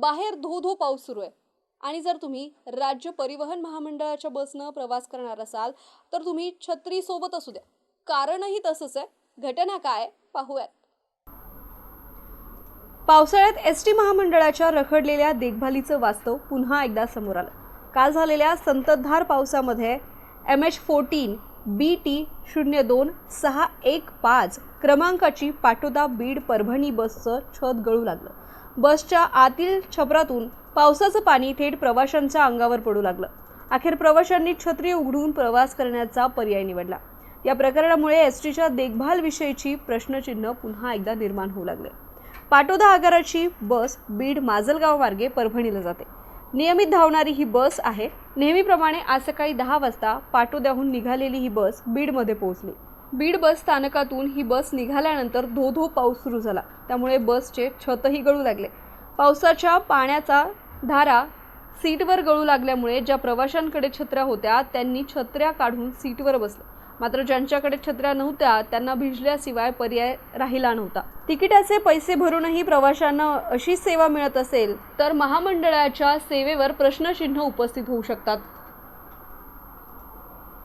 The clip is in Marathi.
बाहेर धो धो पाऊस सुरू आहे. आणि जर तुम्ही राज्य परिवहन महामंडळाच्या बसनं प्रवास करणार असाल तर तुम्ही छत्री सोबत असू द्या. कारणही तसंच आहे. घटना काय पाहूयात. पावसाळ्यात एस टी महामंडळाच्या रखडलेल्या देखभालीचं वास्तव पुन्हा एकदा समोर आलं. काल झालेल्या संततधार पावसामध्ये M H fourteen B T शून्य दोन सहा एक पाच क्रमांकाची पाटोदा बीड परभणी बसचं छत गळू लागलं. बसच्या आतील छपरातून पावसाचं पाणी थेट प्रवाशांच्या अंगावर पडू लागलं. अखेर प्रवाशांनी छत्री उघडून प्रवास करण्याचा पर्याय निवडला. या प्रकरणामुळे एस टीच्या देखभालविषयीची प्रश्नचिन्ह पुन्हा एकदा निर्माण होऊ लागले. पाटोदा आगाराची बस बीड माजलगाव मार्गे परभणीला जाते. नियमित धावणारी ही बस आहे. नेहमीप्रमाणे आज सकाळी दहा वाजता पाटोद्याहून निघालेली ही बस बीडमध्ये पोहोचली. बीड बस स्थानकातून ही बस निघाल्यानंतर धो धो पाऊस सुरू झाला. त्यामुळे बसचे छतही गळू लागले. पावसाच्या पाण्याचा धारा सीटवर गळू लागल्यामुळे ज्या प्रवाशांकडे छत्र्या होत्या त्यांनी छत्र्या काढून सीटवर बसलं. मात्र ज्यांच्याकडे छत्र्या नव्हत्या त्यांना भिजल्याशिवाय पर्याय राहिला नव्हता. तिकिटाचे पैसे भरूनही प्रवाशांना अशी सेवा मिळत असेल तर महामंडळाच्या सेवेवर प्रश्नचिन्ह उपस्थित होऊ शकतात.